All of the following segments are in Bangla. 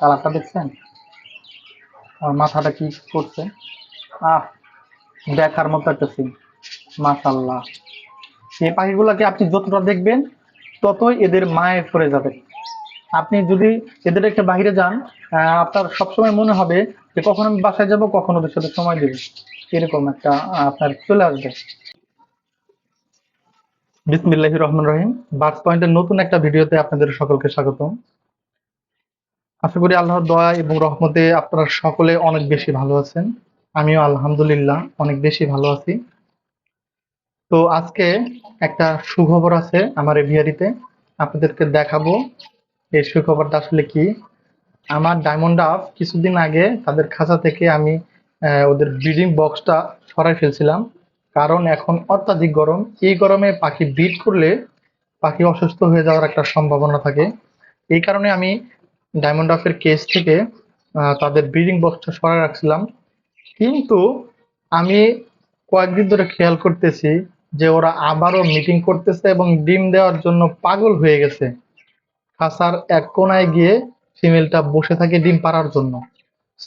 কালারটা দেখছেন? আর মাথাটা কি করছে? আহ, দেখার মতো একটা সিন মাশাল্লাহ এই পাখিগুলোকে আপনি যতটা দেখবেন, ততই এদের মায়ে পড়ে যাবে আপনি যদি এদের একটা বাইরে যান আপনার সবসময় মনে হবে যে কখন আমি বাসায় যাব, কখন ওদের সাথে সময় দেবো। এরকম একটা আপনার চলে আসবে। বিসমিল্লাহ রহমান রহিম। বার্স পয়েন্টের নতুন একটা ভিডিওতে আপনাদের সকলকে স্বাগতম। আশা করি আল্লাহর দয়া এবং রহমতে আপনারা সকলে অনেক বেশি ভালো আছেন। আমিও আলহামদুলিল্লাহ অনেক বেশি ভালো আছি। তো আজকে একটা সুখবর আছে আমার এভিয়ারিতে আপনাদেরকে দেখাবো এই সুখবরটা আসলে কি। আমার ডায়মন্ড আপ কিছুদিন আগে তাদের খাঁচা থেকে আমি ওদের ব্রিডিং বক্সটা সরাই ফেলছিলাম। কারণ এখন অত্যাধিক গরম। এই গরমে পাখি ব্রিড করলে পাখি অসুস্থ হয়ে যাওয়ার একটা সম্ভাবনা থাকে। এই কারণে আমি ডায়মন্ড অফের কেস থেকে তাদের ব্রিডিং বক্সটা সরাই রাখছিলাম। কিন্তু আমি কয়েকদিন ধরে খেয়াল করতেছি যে ওরা আবারও মিটিং করতেছে এবং ডিম দেওয়ার জন্য পাগল হয়ে গেছে। খাঁচার এক কোনায় গিয়ে ফিমেলটা বসে থাকে ডিম পাড়ার জন্য।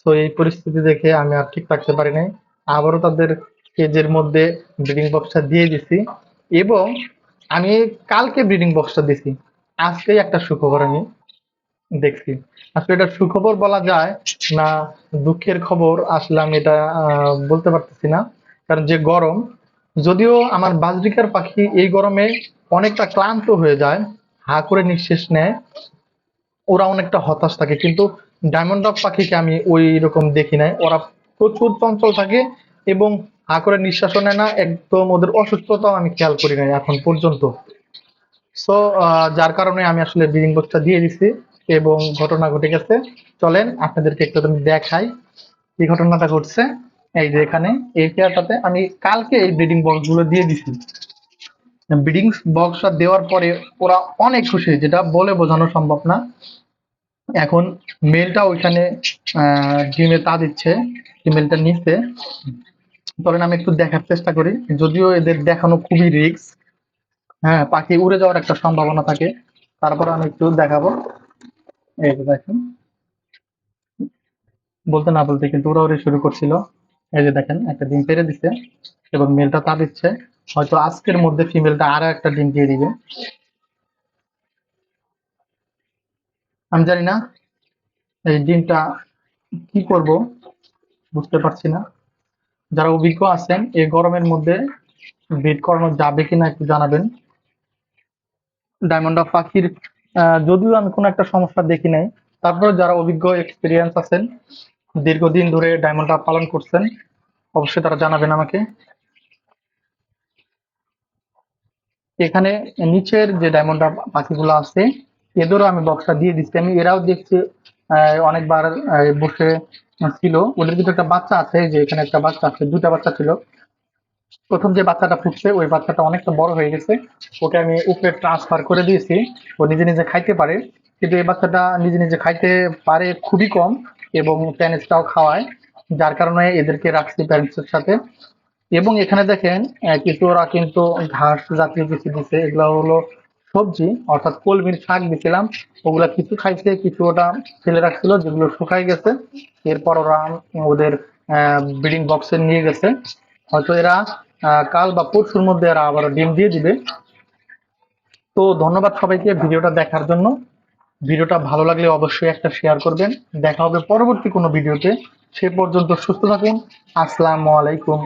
তো এই পরিস্থিতি দেখে আমি আর ঠিক থাকতে পারি নাই আবারও তাদের কেজের মধ্যে ব্রিডিং বক্সটা দিয়ে দিছি এবং আমি কালকে ব্রিডিং বক্সটা দিছি। আজকেই একটা সুখবর আমি। দেখছি। আসলে এটা সুখবর বলা যায় না দুঃখের খবর? আসলে আমি এটা বলতে পারতেছি না। কারণ যে গরম, যদিও আমার বাজরিকার পাখি এই গরমে অনেকটা ক্লান্ত হয়ে যায়, হা করে নিঃশ্বাস নেয়, ওরা অনেকটা হতাশ থাকে। কিন্তু ডায়মন্ড অফ পাখিকে আমি ওই রকম দেখি নাই। ওরা প্রচুর চঞ্চল থাকে এবং হা করে নিঃশ্বাসও নেয় না, একদম ওদের অসুস্থতাও আমি খেয়াল করি নাই এখন পর্যন্ত। সো যার কারণে আমি আসলে ব্রিডিং বক্সটা দিয়ে দিছি। এবং ঘটনা ঘটে গেছে। চলেন আপনাদেরকে একটু আমি দেখাই এই ঘটনাটা ঘটছে। এই যে এখানে, এই চেয়ারটাতে আমি কালকে এই ব্রিডিং বক্সগুলো দিয়ে দিছি। ব্রিডিং বক্সটা দেওয়ার পরে ওরা অনেক খুশি, যেটা বলে বোঝানো সম্ভব না। এখন মেলটা ওইখানে ডিমে তা দিচ্ছে ফিমেলটা নিচে চলেন আমি একটু দেখার চেষ্টা করি, যদিও এদের দেখানো খুবই রিস্ক হ্যাঁ পাখি উড়ে যাওয়ার একটা সম্ভাবনা থাকে। তারপর আমি একটু দেখাবো। দেখেন। বলতে না বলতে কিন্তু উড়াউড়ি শুরু করছিল। এই যে দেখেন, একটা ডিম পেরে দিচ্ছে এবং মেলটা তা দিচ্ছে। হয়তো আজকের মধ্যে ফিমেলটা আরও একটা ডিম দিয়ে দিবে। আমি জানি না এই ডিমটা কি করব, বুঝতে পারছি না। যারা অভিজ্ঞ আছেন, এই গরমের মধ্যে ব্রিড করানো যাবে কিনা একটু জানাবেন। ডায়মন্ড অফ পাখির যদিও আমি কোনো একটা সমস্যা দেখি নাই। তারপরে যারা অভিজ্ঞ এক্সপিরিয়েন্স আছেন, দীর্ঘদিন ধরে ডায়মন্ড আপ পালন করছেন, অবশ্যই তারা জানাবেন আমাকে। এখানে নিচের যে ডায়মন্ড পাখিগুলো আছে, এদেরও আমি বক্সটা দিয়ে দিচ্ছি। আমি এরাও দেখছি অনেকবার বসে ছিল। ওদের কিন্তু একটা বাচ্চা আছে, যে এখানে একটা বাচ্চা আছে দুটা বাচ্চা ছিল। প্রথম যে বাচ্চাটা ফুটছে, ওই বাচ্চাটা অনেকটা বড় হয়ে গেছে। ওকে আমি উপরে ট্রান্সফার করে দিয়েছি। ও নিজে নিজে খাইতে পারে। কিন্তু এই বাচ্চাটা নিজে নিজে খাইতে পারে খুবই কম এবং প্যারেন্টসটাও খাওয়ায়, যার কারণে এদেরকে রাখছি প্যারেন্টসের সাথে। এবং এখানে দেখেন কিছু ওরা কিন্তু ঘাস জাতীয় কিছু দিছে। এগুলো হলো সবজি, অর্থাৎ কলমির শাক দিছিলাম। ওগুলা কিছু খাইছে, কিছু ওটা ফেলে রাখছিল, যেগুলো শুকাই গেছে। এরপর ওরা ওদের ব্রিডিং বক্সে নিয়ে গেছে। হয়তো এরা কাল বা পরশুর মধ্যে এরা আবার ডিম দিয়ে দিবে। তো ধন্যবাদ সবাইকে ভিডিওটা দেখার জন্য। ভিডিওটা ভালো লাগলে অবশ্যই একটা শেয়ার করবেন। দেখা হবে পরবর্তী কোনো ভিডিওতে। সে পর্যন্ত সুস্থ থাকুন। আসসালামু আলাইকুম।